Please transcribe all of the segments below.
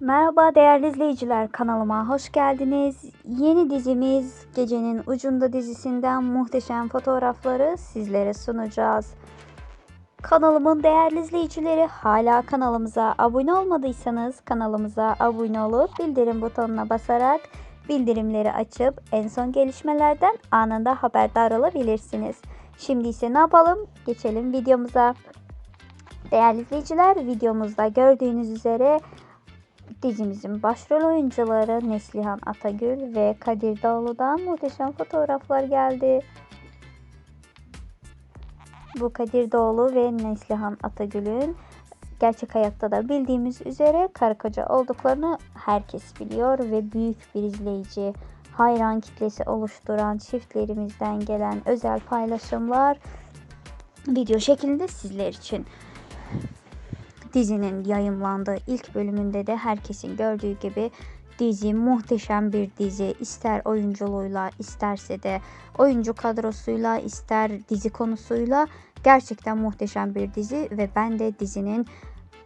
Merhaba değerli izleyiciler kanalıma hoş geldiniz. Yeni dizimiz Gecenin Ucunda dizisinden muhteşem fotoğrafları sizlere sunacağız. Kanalımın değerli izleyicileri hala kanalımıza abone olmadıysanız kanalımıza abone olup bildirim butonuna basarak bildirimleri açıp en son gelişmelerden anında haberdar olabilirsiniz. Şimdi ise ne yapalım? Geçelim videomuza. Değerli izleyiciler videomuzda gördüğünüz üzere Dizimizin başrol oyuncuları Neslihan Atagül ve Kadir Dağlı'dan muhteşem fotoğraflar geldi. Bu Kadir Doğulu ve Neslihan Atagül'ün gerçek hayatta da bildiğimiz üzere karı koca olduklarını herkes biliyor ve büyük bir izleyici hayran kitlesi oluşturan çiftlerimizden gelen özel paylaşımlar video şeklinde sizler için dizinin yayımlandığı ilk bölümünde de herkesin gördüğü gibi dizi muhteşem bir dizi. İster oyunculuğuyla, isterse de oyuncu kadrosuyla, ister dizi konusuyla gerçekten muhteşem bir dizi ve ben de dizinin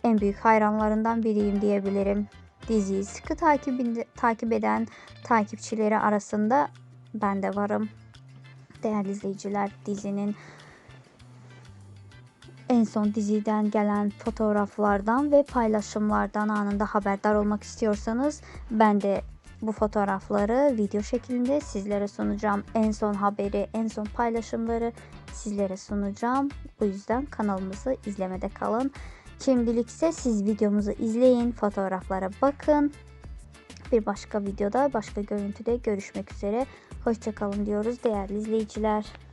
en büyük hayranlarından biriyim diyebilirim. Diziyi sıkı takibinde, takip eden takipçileri arasında ben de varım. Değerli izleyiciler dizinin en son diziden gelen fotoğraflardan ve paylaşımlardan anında haberdar olmak istiyorsanız ben de bu fotoğrafları video şeklinde sizlere sunacağım. En son haberi, en son paylaşımları sizlere sunacağım. Bu yüzden kanalımızı izlemede kalın. Şimdilik siz videomuzu izleyin, fotoğraflara bakın. Bir başka videoda, başka görüntüde görüşmek üzere. Hoşçakalın diyoruz değerli izleyiciler.